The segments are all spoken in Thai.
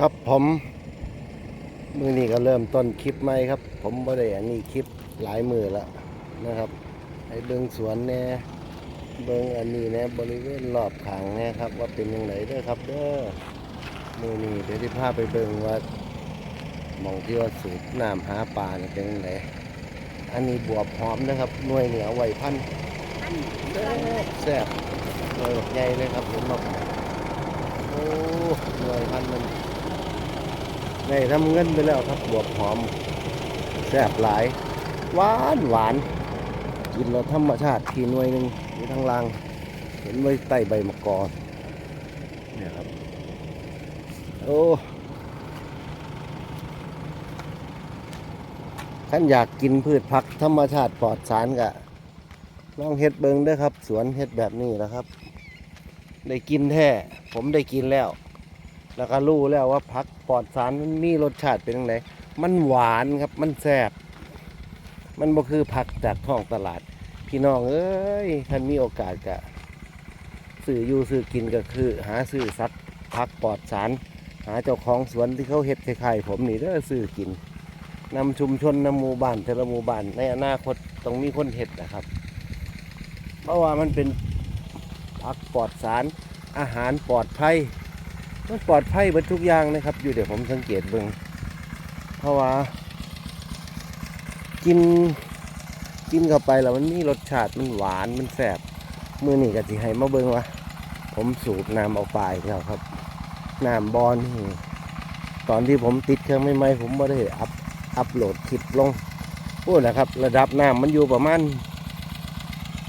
ครับผมมือนี้ก็เริ่มต้นคลิปใหม่ครับ ผมบ่ได้อันนี้คลิปหลายมือแล้วนะครับให้เบิ่งสวนแหน่เบิ่งอันนี้แหน่บริเวณรอบข้างแหน่ครับ ว่าเป็นยังไงเด้อครับเด้อมือนี้เดี๋ยวที่พาไปเบิ่งว่าหมองที่ว่าสูบน้ำหาปลาเนี่ยเป็นยังไงอันนี้บวบหอมนะครับหน่วยเหนียวไหวพันธุ์แซ่บแซ่บหน่วยใหญ่เลยครับผมบอกโอ้หน่วยพันธุ์มัน ได้ทำเงินไปแล้วครับบวบหอมแซ่บหลาย หวานหวานกินเราธรรมชาติทีหน่วยหนึ่งอยู่ทางล่าง เห็นไว้ใต้ใบมะกอกเนี่ยครับ โอ้ขันอยากกินพืชผักธรรมชาติปลอดสารกะลองเฮ็ดเบิงด้อครับ สวนเฮ็ดแบบนี้นะครับ ได้กินแท้ผมได้กินแล้ว แล้วก็รู้แล้วว่าผักปลอดสารมันมีรสชาติเป็นยังไงมันหวานครับ มันแซ่บมันบ่คือผักจากท้องตลาด พี่น้องเอ้ยท่านมีโอกาสกะซื้ออยู่ซื้อกินก็คือ หาซื้อสัตว์ผักปลอดสาร หาเจ้าของสวนที่เขาเฮ็ดคล้ายๆผมนี่เด้อซื้อกินนำชุมชนนำหมู่บ้านแต่ละหมู่บ้านในอนาคตต้องมีคนเฮ็ดนะครับ เพราะว่ามันเป็นผักปลอดสารอาหารปลอดภัย มันปลอดภัยเบิดทุกอย่างนะครับ อยู่เดี๋ยวผมสังเกตเบิ่งเพราะว่า กินกินเข้าไปแล้วมันมีรสชาติมันหวานมันแสบมือนี่ก็สิให้มาเบิ่งว่าผมสูบน้ำเอาปลายแล้วครับน้ำบอลนี่ตอนที่ผมติดเครื่องใหม่ๆผมไม่ได้อัพอัพโหลดคลิปลงพูดนะครับ ระดับน้ำมันอยู่ประมาณ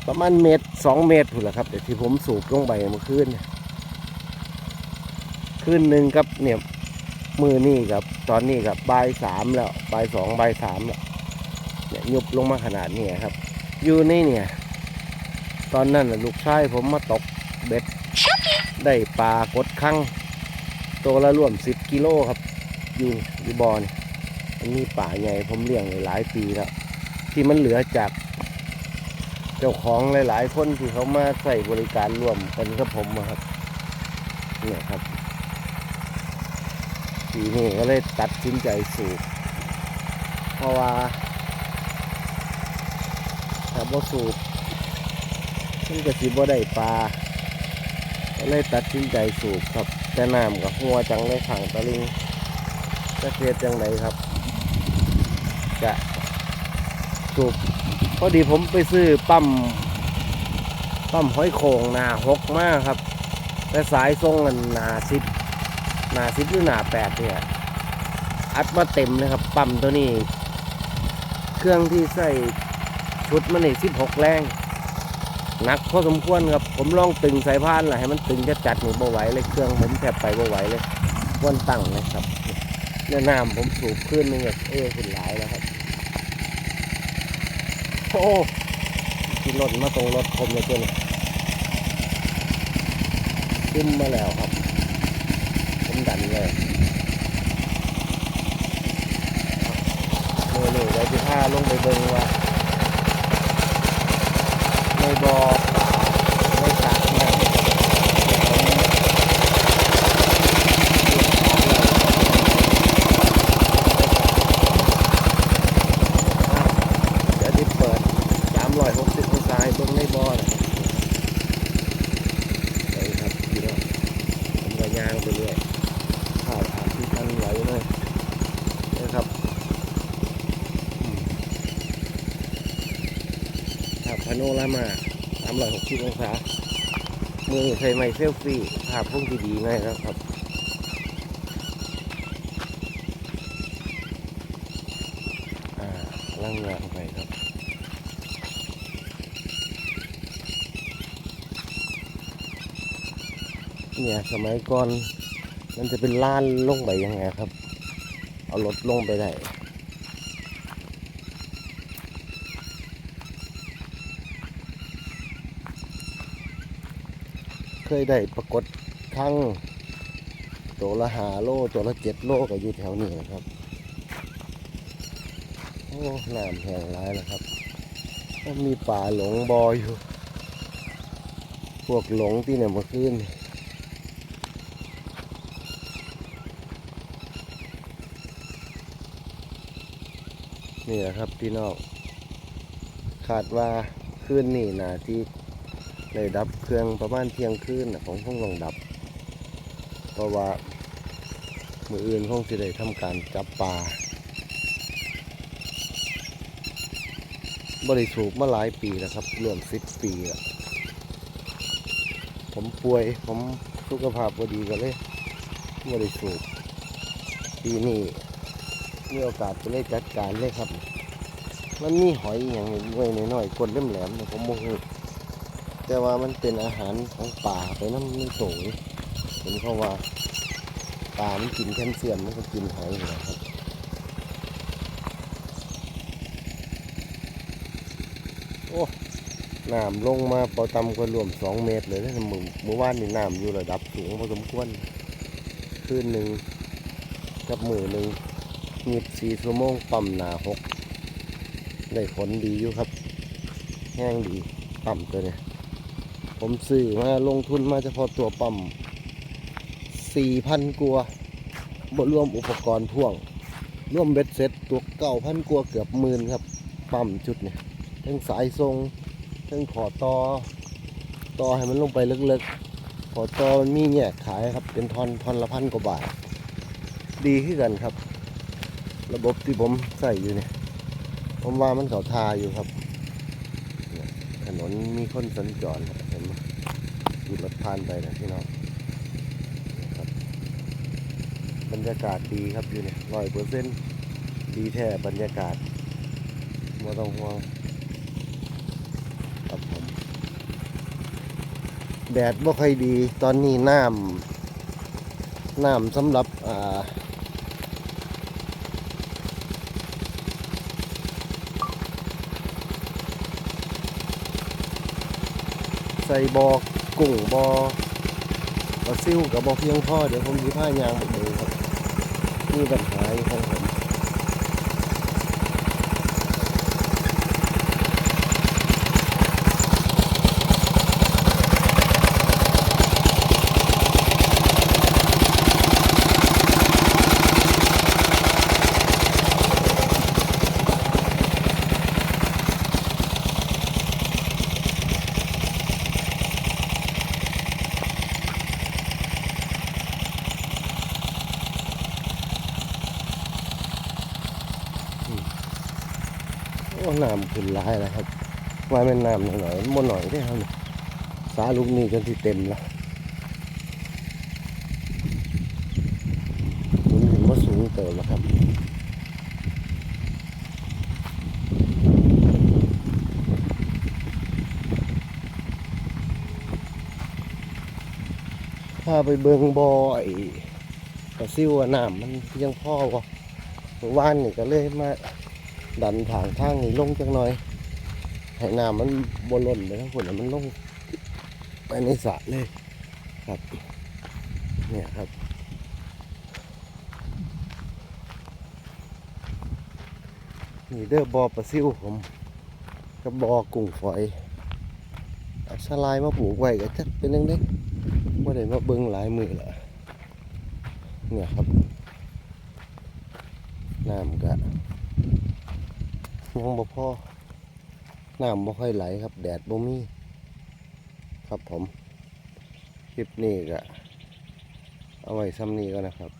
ประมาณเมตรสองเมตรถูกแหละครับเดี๋ยวที่ผมสูบลงไปเมื่อคืนเนี่ย คืนหนึ่งกับเนี่ยมือนี่กับ ตอนนี้กับบ่ายสามแล้วบ่ายสองบ่ายสามแล้วเนี่ยยุบลงมาขนาดนี้ครับ อยู่ในเนี่ย ตอนนั้นลูกชายผมมาตกเบ็ด ได้ปลากดคั้งตัวละร่วมสิบกิโลครับอยู่อยู่บอนอันนี้ป่าใหญ่ผมเลี้ยงหลายปีแล้วที่มันเหลือจากเจ้าของหลาย ๆ คนที่เขามาใส่บริการร่วมกันกับผมครับเนี่ยครับ ปีนี้ก็เลยตัดสินใจสูบเพราะว่าถ้าบ่สูบมันก็สิบ่ได้ปลาก็เลยตัดสินใจสูบครับ แต่น้ำกับหัวจังเลยขังตะลิงจะเทียจังไรครับ จะสูบพอดีผมไปซื้อปั๊มปั๊มห้อยโขงหนาหกมากครับ แต่สายทรงมันหนาสิบ หนาสิบหรือหนาแปดเนี่ยอัดมาเต็มเลยครับ ปั๊มตัวนี้ เครื่องที่ใส่ชุดมันนี่สิบหกแรงหนักพอสมควรครับผมลองตึงสายพานแหละให้มันตึงจะจัดหนูบ่ไหวเลยเครื่องผมแทบไปบ่ไหวเลยวนตั้งเลยครับเนี่ยน้ำผมสูบขึ้นนึงแบบเออขึ้นหลายแล้วครับโอ้กินรถมาตรงรถคมเลยตัวนี้ขึ้นมาแล้วครับ ผมดันเลยมือนี่เราจะพาลงไปเบิ่งว่าในบ่อในสระน้ำเดี๋ยวที่เปิด360องศาให้เบิ่งในบ่อนะครับไปครับพี่น้องผมก็ย่างไปเรื่อย ข้าวอาที่ทันไหวเลยนะครับอืมภาพพาโนรา มาสามร้อยหกสิบองศามือใส่ไมค์เซลฟี่ภาพพุ่งที่ดีง่ายครับอ่าล่างงานไปครับเนี่ยสมัยก่อนมันจะเป็นล้านลงไปยังไงครับ เอารถลงไปได้ เคยได้ปรากฏครั้งตัวละหาโลตัวละเจ็ดโลก็อยู่แถวนี้นะครับ โอ้น้ำแห้งร้ายนะครับมีป่าหลงบอยอยู่ พวกหลงที่เนี่ยมาขึ้นนี่แหละครับพี่นอกคาดว่าขึ้นนี่นาที่ ได้ดับเครื่องประมาณเที่ยงคืนน่ะผมคงต้องดับ เพราะว่ามืออื่นคงจะได้ทำการจับปลาบริสูบมาหลายปีแล้วครับรวมสิบปีแล้วผมป่วยผมสุขภาพบดีก็เลยบริสูบปีนี้มีโอกาสจะได้จัดการเลยครับ มันมีหอยอย่างน้อยน้อยๆกดเล่มแหลมผมโมโห แต่ว่ามันเป็นอาหารของป่าไปน้ำมันโตเห็นเขาว่าปลามันกินแคลเซียมมันก็กินหอยอยู่แล้วครับโอ้น้ำลงมาเปอต่ำกว่ารวมสองเมตรเลยนะมือเมื่อวานนี่น้ำอยู่ระดับสูงพอสมควรคืนหนึ่งกับมือหนึ่งมีสี่ชั่วโมงปั๊มหนาหกได้ผลดีอยู่ครับ แห้งดีปั๊มตัวเนี้ย ผมซื้อมาลงทุนมาเฉพาะตัวปั๊มสี่พันกัวาบ่รวมอุปกรณ์พ่วงร่วมเบ็ดเสร็จตัวเก้าพันกัวาเกือบหมื่นครับ ปั๊มจุดเนี่ยทั้งสายทรงทั้งขอต่อต่อให้มันลงไปลึกๆ ขอต่อมันมีแง่ขายครับ เป็นทอนทอนละพันกว่าบาท ดีขึ้นกันครับ ระบบที่ผมใส่อยู่เนี่ย ผมว่ามันเขาทาอยู่ครับ ถนนมีคนสัญจรเห็นไหมมีรถผ่านไปนะพี่น้องนะครับบรรยากาศดีครับอยู่เนี่ยร้อยเปอร์เซ็นต์ดีแท้บรรยากาศไม่ต้องห่วงครับผมแดดบ่ค่อยดีตอนนี้น้ำน้ำสำหรับอ่า ใส่บอกกุ้งบอปลาซิ่วกับบอเพียงพ่อเดี๋ยวผมมีผ้ายางหมดเลยครับนี่ปัญหาของผมโอ้ น้ำขึ้นหลายแล้วครับว่าเป็นน้ำหน่อยๆมันหน่อยได้ครับสาลูกนี้จนที่เต็มแล้วมันเห็นว่าสูงเติมแล้วครับพาไปเบิงบอไอ้กระซิวอะน้ำมันยังพ่อวะเมื่อวานนี่ก็เลยมา ดันทางทางนี่ลงจังหน่อยให้น้ำมันบนล่นเลยทั้งคนมันลงไปในสระเลยครับเนี่ยครับนี่เด้อบอปลาซิวผมกับบอกุ้งฝอยเอาสลายมาปลูกไว้ก็จะเป็นยังไงว่าได้มาเบิ่งหลายมือละเนี่ยครับน้ำกะ มองบ่พอน้ำบ่ค่อยไหลครับ แดดบ่มีครับผม คลิปนี้ก็เอาไว้ซ้ำนี้ก็นะครับ